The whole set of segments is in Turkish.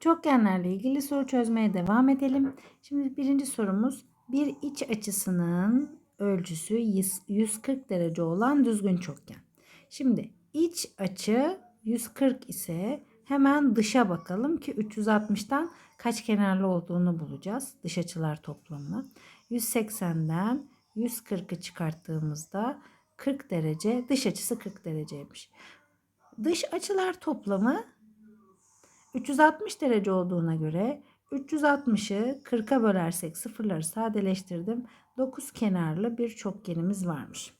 Çokgenlerle ilgili soru çözmeye devam edelim. Şimdi birinci sorumuz bir iç açısının ölçüsü 140 derece olan düzgün çokgen. Şimdi iç açı 140 ise hemen dışa bakalım ki 360'tan kaç kenarlı olduğunu bulacağız. Dış açılar toplamını. 180'den 140'ı çıkarttığımızda 40 derece dış açısı 40 dereceymiş. Dış açılar toplamı 360 derece olduğuna göre 360'ı 40'a bölersek sıfırları sadeleştirdim. 9 kenarlı bir çokgenimiz varmış.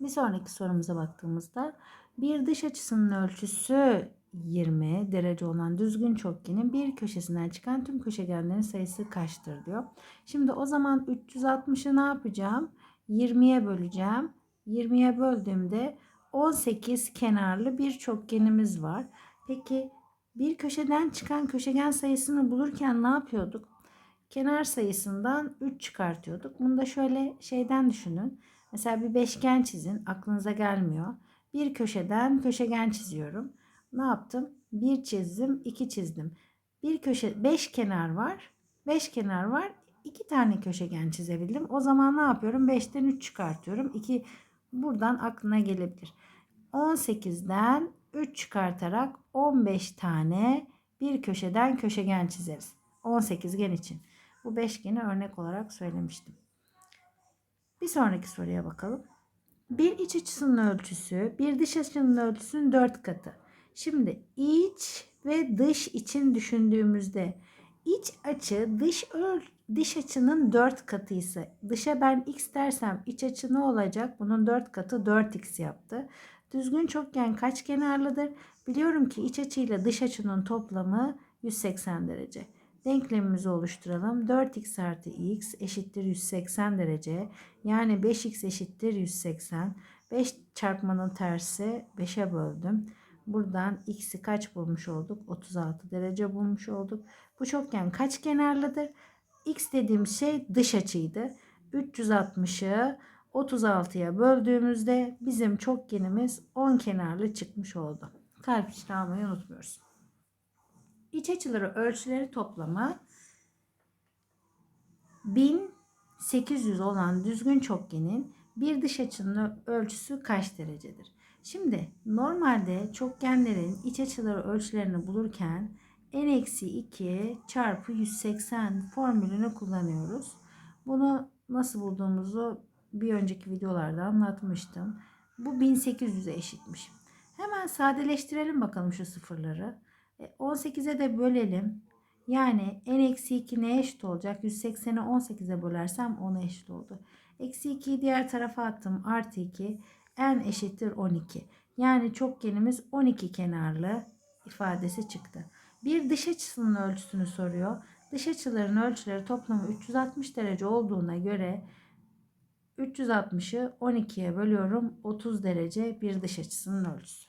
Bir sonraki sorumuza baktığımızda bir dış açısının ölçüsü 20 derece olan düzgün çokgenin bir köşesinden çıkan tüm köşegenlerin sayısı kaçtır diyor. Şimdi o zaman 360'ı ne yapacağım? 20'ye böleceğim. 20'ye böldüğümde 18 kenarlı bir çokgenimiz var. Peki bir köşeden çıkan köşegen sayısını bulurken ne yapıyorduk? Kenar sayısından 3 çıkartıyorduk. Bunu da şöyle şeyden düşünün. Mesela bir beşgen çizin. Aklınıza gelmiyor. Bir köşeden köşegen çiziyorum. Ne yaptım? Bir çizdim, iki çizdim. Bir köşe, beş kenar var. Beş kenar var. İki tane köşegen çizebildim. O zaman ne yapıyorum? 5'ten 3 çıkartıyorum. 2 buradan aklına gelebilir. 18'den 3 çıkartarak 15 tane bir köşeden köşegen çizeriz. 18 gen için. Bu beşgeni örnek olarak söylemiştim. Bir sonraki soruya bakalım. Bir iç açısının ölçüsü bir dış açının ölçüsünün 4 katı. Şimdi iç ve dış için düşündüğümüzde iç açı dış öl dış açının 4 katı ise dışa ben x dersem iç açı ne olacak? Bunun 4 katı 4x yaptı. Düzgün çokgen kaç kenarlıdır? Biliyorum ki iç açıyla dış açının toplamı 180 derece. Denklemimizi oluşturalım. 4x artı x eşittir 180 derece. Yani 5x eşittir 180. 5 çarpmanın tersi 5'e böldüm. Buradan x'i kaç bulmuş olduk? 36 derece bulmuş olduk. Bu çokgen kaç kenarlıdır? X dediğim şey dış açıydı. 360'ı 36'ya böldüğümüzde bizim çokgenimiz 10 kenarlı çıkmış oldu. Kalp içine almayı unutmuyoruz. İç açıları ölçüleri toplamı 1800 olan düzgün çokgenin bir dış açının ölçüsü kaç derecedir? Şimdi normalde çokgenlerin iç açıları ölçülerini bulurken n-2 çarpı 180 formülünü kullanıyoruz. Bunu nasıl bulduğumuzu bir önceki videolarda anlatmıştım. Bu 1800'e eşitmiş. Hemen sadeleştirelim bakalım şu sıfırları. 18'e e, de bölelim. Yani n-2 neye eşit olacak? 180'i 18'e bölersem 10'a eşit oldu. Eksi 2'yi diğer tarafa attım. Artı 2. n eşittir 12. Yani çokgenimiz 12 kenarlı ifadesi çıktı. Bir dış açısının ölçüsünü soruyor. Dış açıların ölçüleri toplamı 360 derece olduğuna göre 360'ı 12'ye bölüyorum. 30 derece bir dış açısının ölçüsü.